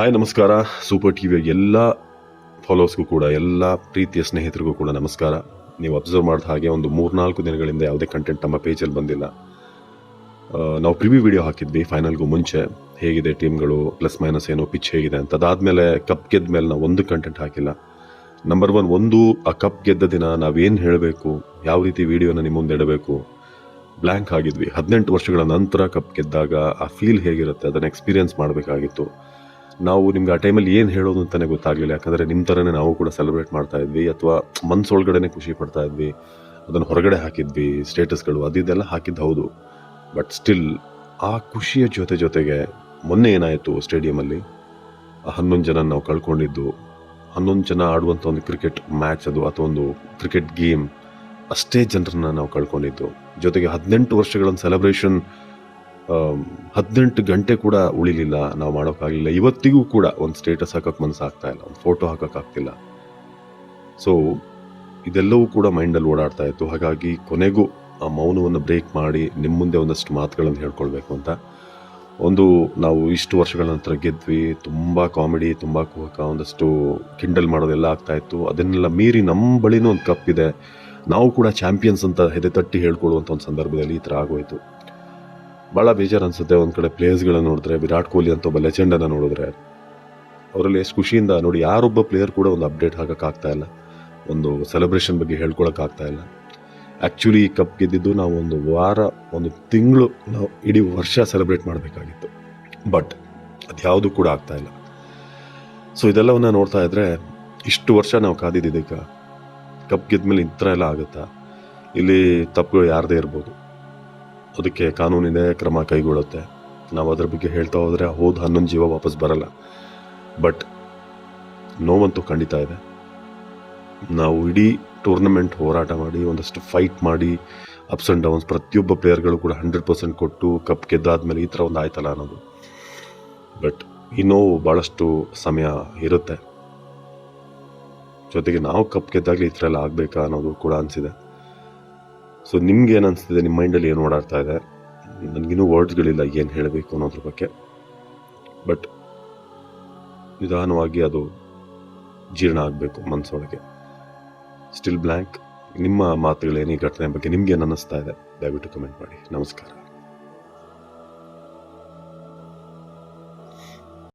Hi ನಮಸ್ಕಾರ. Super T ವಿಯ ಎಲ್ಲ ಫಾಲೋವರ್ಸ್ಗೂ ಕೂಡ, ಎಲ್ಲ ಪ್ರೀತಿಯ ಸ್ನೇಹಿತರಿಗೂ ಕೂಡ ನಮಸ್ಕಾರ. ನೀವು ಅಬ್ಸರ್ವ್ ಮಾಡಿದ ಹಾಗೆ ಒಂದು ಮೂರ್ನಾಲ್ಕು ದಿನಗಳಿಂದ ಯಾವುದೇ ಕಂಟೆಂಟ್ ನಮ್ಮ ಪೇಜಲ್ಲಿ ಬಂದಿಲ್ಲ. ನಾವು ಪ್ರಿವ್ಯೂ ವಿಡಿಯೋ ಹಾಕಿದ್ವಿ ಫೈನಲ್ಗೂ ಮುಂಚೆ. ಹೇಗಿದೆ ಟೀಮ್ಗಳು ಪ್ಲಸ್ ಮೈನಸ್ ಏನು ಪಿಚ್ ಹೇಗಿದೆ ಅಂತ. ಅದಾದಮೇಲೆ ಕಪ್ ಗೆದ್ದ ಮೇಲೆ ನಾವು ಒಂದು ಕಂಟೆಂಟ್ ಹಾಕಿಲ್ಲ. ನಂಬರ್ ಒನ್ ಒಂದು, ಆ ಕಪ್ ಗೆದ್ದ ದಿನ ನಾವೇನು ಹೇಳಬೇಕು, ಯಾವ ರೀತಿ ವಿಡಿಯೋನ ನಿಮ್ಮ ಮುಂದೆ ಇಡಬೇಕು ಬ್ಲ್ಯಾಂಕ್ ಆಗಿದ್ವಿ. ಹದಿನೆಂಟು ವರ್ಷಗಳ ನಂತರ ಕಪ್ ಗೆದ್ದಾಗ ಆ ಫೀಲ್ ಹೇಗಿರುತ್ತೆ, ಅದನ್ನು ಎಕ್ಸ್ಪೀರಿಯನ್ಸ್ ಮಾಡಬೇಕಾಗಿತ್ತು. ನಾವು ನಿಮ್ಗೆ ಆ ಟೈಮಲ್ಲಿ ಏನು ಹೇಳೋದು ಅಂತಲೇ ಗೊತ್ತಾಗಲಿಲ್ಲ. ಯಾಕಂದರೆ ನಿಮ್ಮ ಥರನೇ ನಾವು ಕೂಡ ಸೆಲೆಬ್ರೇಟ್ ಮಾಡ್ತಾ ಇದ್ವಿ, ಅಥವಾ ಮನಸ್ಸೊಳಗಡೆ ಖುಷಿ ಪಡ್ತಾ ಇದ್ವಿ, ಅದನ್ನು ಹೊರಗಡೆ ಹಾಕಿದ್ವಿ ಸ್ಟೇಟಸ್ಗಳು ಅದಿದೆಲ್ಲ ಹಾಕಿದ್ದು ಹೌದು. ಬಟ್ ಸ್ಟಿಲ್ ಆ ಖುಷಿಯ ಜೊತೆ ಜೊತೆಗೆ ಮೊನ್ನೆ ಏನಾಯಿತು ಸ್ಟೇಡಿಯಮಲ್ಲಿ ಆ ಹನ್ನೊಂದು ಜನ ನಾವು ಕಳ್ಕೊಂಡಿದ್ದು, ಹನ್ನೊಂದು ಜನ ಆಡುವಂಥ ಒಂದು ಕ್ರಿಕೆಟ್ ಮ್ಯಾಚ್ ಅದು, ಅಥವಾ ಒಂದು ಕ್ರಿಕೆಟ್ ಗೇಮ್ ಅಷ್ಟೇ ಜನರನ್ನ ನಾವು ಕಳ್ಕೊಂಡಿದ್ದು. ಜೊತೆಗೆ ಹದಿನೆಂಟು ವರ್ಷಗಳ ಸೆಲೆಬ್ರೇಷನ್ ಹದಿನೆಂಟು ಗಂಟೆ ಕೂಡ ಉಳಿಲಿಲ್ಲ. ನಾವು ಮಾಡೋಕ್ಕಾಗಲಿಲ್ಲ. ಇವತ್ತಿಗೂ ಕೂಡ ಒಂದು ಸ್ಟೇಟಸ್ ಹಾಕೋಕೆ ಮನಸ್ಸಾಗ್ತಾ ಇಲ್ಲ. ಒಂದು ಫೋಟೋ ಹಾಕೋಕ್ಕಾಗ್ತಿಲ್ಲ ಸೊ ಇದೆಲ್ಲವೂ ಕೂಡ ಮೈಂಡಲ್ಲಿ ಓಡಾಡ್ತಾ ಇತ್ತು. ಹಾಗಾಗಿ ಕೊನೆಗೂ ಆ ಮೌನವನ್ನು ಬ್ರೇಕ್ ಮಾಡಿ ನಿಮ್ಮ ಮುಂದೆ ಒಂದಷ್ಟು ಮಾತುಗಳನ್ನು ಹೇಳ್ಕೊಳ್ಬೇಕು ಅಂತ. ಒಂದು, ನಾವು ಇಷ್ಟು ವರ್ಷಗಳ ನಂತರ ಗೆದ್ವಿ. ತುಂಬ ಕಾಮಿಡಿ ತುಂಬ ಕುಹಕ, ಒಂದಷ್ಟು ಕಿಂಡಲ್ ಮಾಡೋದೆಲ್ಲ ಆಗ್ತಾ ಇತ್ತು. ಅದನ್ನೆಲ್ಲ ಮೀರಿ ನಮ್ಮ ಬಳಿನೂ ಒಂದು ಕಪ್ ಇದೆ. ನಾವು ಕೂಡ ಚಾಂಪಿಯನ್ಸ್ ಅಂತ ಹೆದೆ ತಟ್ಟಿ ಹೇಳ್ಕೊಳ್ಳುವಂಥ ಒಂದು ಸಂದರ್ಭದಲ್ಲಿ ಈ ಥರ ಆಗೋಯ್ತು. ಭಾಳ ಬೇಜಾರು ಅನಿಸುತ್ತೆ ಒಂದು ಕಡೆ ಪ್ಲೇಯರ್ಸ್ಗಳನ್ನ ನೋಡಿದ್ರೆ, ವಿರಾಟ್ ಕೊಹ್ಲಿ ಅಂತ ಒಬ್ಬ ಲೆಜೆಂಡನ್ನು ನೋಡಿದ್ರೆ. ಅವರಲ್ಲಿ ಎಷ್ಟು ಖುಷಿಯಿಂದ ನೋಡಿ, ಯಾರೊಬ್ಬ ಪ್ಲೇಯರ್ ಕೂಡ ಒಂದು ಅಪ್ಡೇಟ್ ಹಾಕೋಕ್ಕಾಗ್ತಾ ಇಲ್ಲ. ಒಂದು ಸೆಲೆಬ್ರೇಷನ್ ಬಗ್ಗೆ ಹೇಳ್ಕೊಳಕ್ಕಾಗ್ತಾ ಇಲ್ಲ. ಆ್ಯಕ್ಚುಲಿ ಕಪ್ ಗೆದ್ದಿದ್ದು ನಾವು ಒಂದು ವಾರ, ಒಂದು ತಿಂಗಳು ನಾವು ಇಡೀ ವರ್ಷ ಸೆಲೆಬ್ರೇಟ್ ಮಾಡಬೇಕಾಗಿತ್ತು. ಬಟ್ ಅದು ಅದ್ಯಾವುದು ಕೂಡ ಆಗ್ತಾ ಇಲ್ಲ. ಸೊ ಇದೆಲ್ಲವನ್ನ ನೋಡ್ತಾ ಇದ್ರೆ, ಇಷ್ಟು ವರ್ಷ ನಾವು ಕಾದಿದ್ದಕ್ಕೆ ಕಪ್ ಗೆದ್ಮೇಲೆ ಈ ಥರ ಎಲ್ಲ ಆಗುತ್ತಾ? ಇಲ್ಲಿ ತಪ್ಪುಗಳು ಯಾರದೇ ಇರ್ಬೋದು. ಅದಕ್ಕೆ ಕಾನೂನಿನೇ ಕ್ರಮ ಕೈಗೊಳ್ಳುತ್ತೆ. ನಾವು ಅದ್ರ ಬಗ್ಗೆ ಹೇಳ್ತಾ ಹೋದರೆ ಹೋದ ಹನ್ನೊಂದು ಜೀವ ವಾಪಸ್ ಬರಲ್ಲ. ಬಟ್ ನೋವಂತೂ ಖಂಡಿತ ಇದೆ. ನಾವು ಇಡೀ ಟೂರ್ನಮೆಂಟ್ ಹೋರಾಟ ಮಾಡಿ, ಒಂದಷ್ಟು ಫೈಟ್ ಮಾಡಿ ಅಪ್ಸ್ ಆ್ಯಂಡ್ ಡೌನ್ಸ್ ಪ್ರತಿಯೊಬ್ಬ ಪ್ಲೇಯರ್ಗಳು ಕೂಡ ಹಂಡ್ರೆಡ್ ಪರ್ಸೆಂಟ್ ಕೊಟ್ಟು ಕಪ್ ಗೆದ್ದಾದ್ಮೇಲೆ ಈ ಥರ ಒಂದು ಆಯ್ತಲ್ಲ ಅನ್ನೋದು. ಬಟ್ ಈ ನೋವು ಭಾಳಷ್ಟು ಸಮಯ ಇರುತ್ತೆ. ಜೊತೆಗೆ ನಾವು ಕಪ್ ಗೆದ್ದಾಗಲಿ ಈ ಥರ ಎಲ್ಲ ಆಗಬೇಕಾ ಅನ್ನೋದು ಕೂಡ ಅನಿಸಿದೆ. ಸೊ ನಿಮ್ಗೆ ಏನು ಅನಿಸ್ತಿದೆ? ನಿಮ್ಮ ಮೈಂಡಲ್ಲಿ ಏನು ಓಡಾಡ್ತಾ ಇದೆ? ನನಗಿನ್ನೂ ವರ್ಡ್ಸ್ಗಳಿಲ್ಲ ಏನು ಹೇಳಬೇಕು ಅನ್ನೋದ್ರ ಬಗ್ಗೆ. ಬಟ್ ನಿಧಾನವಾಗಿ ಅದು ಜೀರ್ಣ ಆಗಬೇಕು ಮನಸ್ಸೊಳಗೆ ಸ್ಟಿಲ್ ಬ್ಲ್ಯಾಂಕ್ ನಿಮ್ಮ ಮಾತುಗಳೇನು ಈ ಘಟನೆ ಬಗ್ಗೆ ನಿಮ್ಗೇನು ಅನ್ನಿಸ್ತಾ ಇದೆ? ದಯವಿಟ್ಟು ಕಮೆಂಟ್ ಮಾಡಿ. ನಮಸ್ಕಾರ.